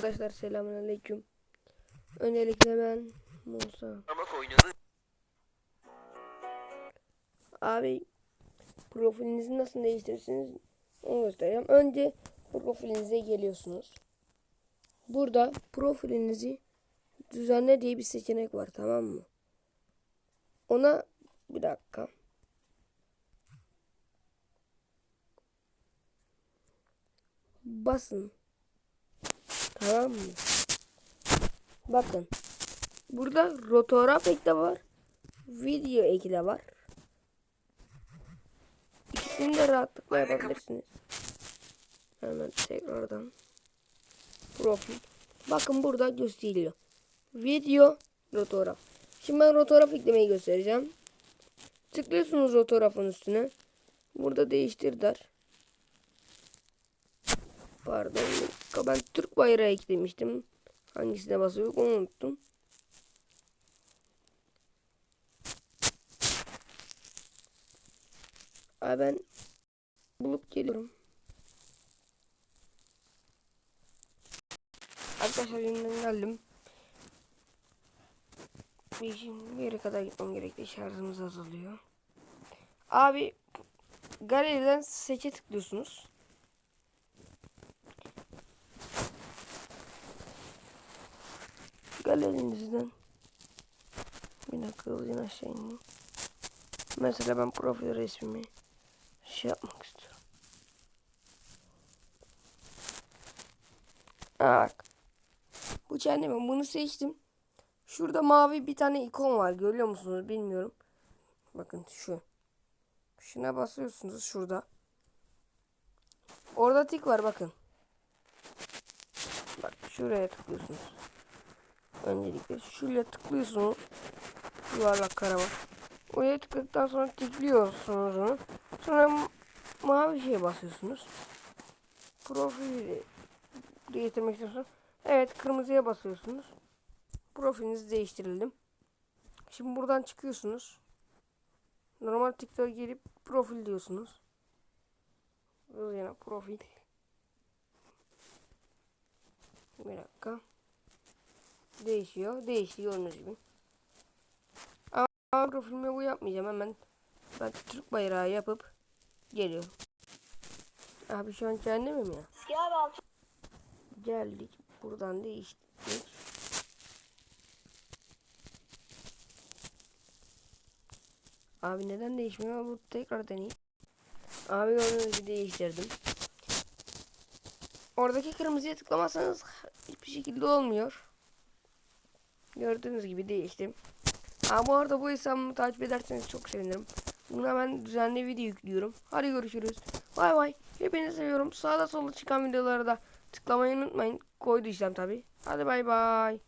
Arkadaşlar selamünaleyküm. Öncelikle ben Musa. Abi profilinizi nasıl değiştirirsiniz onu göstereceğim. Önce profilinize geliyorsunuz. Burada profilinizi düzenle diye bir seçenek var tamam mı? Ona bir dakika. Basın. Tamam mı? Bakın. Burada fotoğraf eki de var. Video eki de var. İkisini de rahatlıkla yapabilirsiniz. Hemen tekrardan. Profil. Bakın burada gösteriliyor. Video, fotoğraf. Şimdi ben fotoğraf eklemeyi göstereceğim. Tıklıyorsunuz fotoğrafın üstüne. Burada değiştir der. Pardon. Ben Türk bayrağı eklemiştim. Hangisine basıyor onu unuttum. Abi ben bulup geliyorum. Arkadaşlar yeniden geldim. Bir şimdi yere kadar gitmem gerekti. Şarjımız azalıyor. Abi galeriden seçe tıklıyorsunuz. Galerinizden bir dakika hızlıca aşağı ineyim. Mesela ben profil resmimi şey yapmak istiyorum. Bak. Bu kendime bunu seçtim. Şurada mavi bir tane ikon var. Görüyor musunuz bilmiyorum. Bakın şu. Şuna basıyorsunuz şurada. Orada tik var bakın. Bak şuraya tıklıyorsunuz. Öncelikle şuraya tıklıyorsunuz. Yuvarlak kara var. Oraya tıkladıktan sonra tıklıyorsunuz onu. Sonra ma- mavi şeye basıyorsunuz. Profili değiştirmek istiyorsunuz. Evet kırmızıya basıyorsunuz. Profiliniz değiştirildim. Şimdi buradan çıkıyorsunuz. Normal TikTok'a gelip profil diyorsunuz. Yine profil. Bir dakika. Değişiyor. Değişiyor gördüğünüz gibi. Ama profilime bu yapmayacağım. Hemen ben Türk bayrağı yapıp geliyorum. Abi şu an kendimim ya. Geldik. Buradan değiştik. Abi neden değişmiyor? Bu tekrar deneyeyim. Abi gördüğünüz gibi değiştirdim. Oradaki kırmızıya tıklamazsanız hiçbir şekilde olmuyor. Gördüğünüz gibi değiştim. Ha bu arada bu hesabımı takip ederseniz çok sevinirim. Buna ben düzenli video yüklüyorum. Hadi görüşürüz. Bay bay. Hepinizi seviyorum. Sağda solda çıkan videolara da tıklamayı unutmayın. Koydu işlem tabi. Hadi bay bay.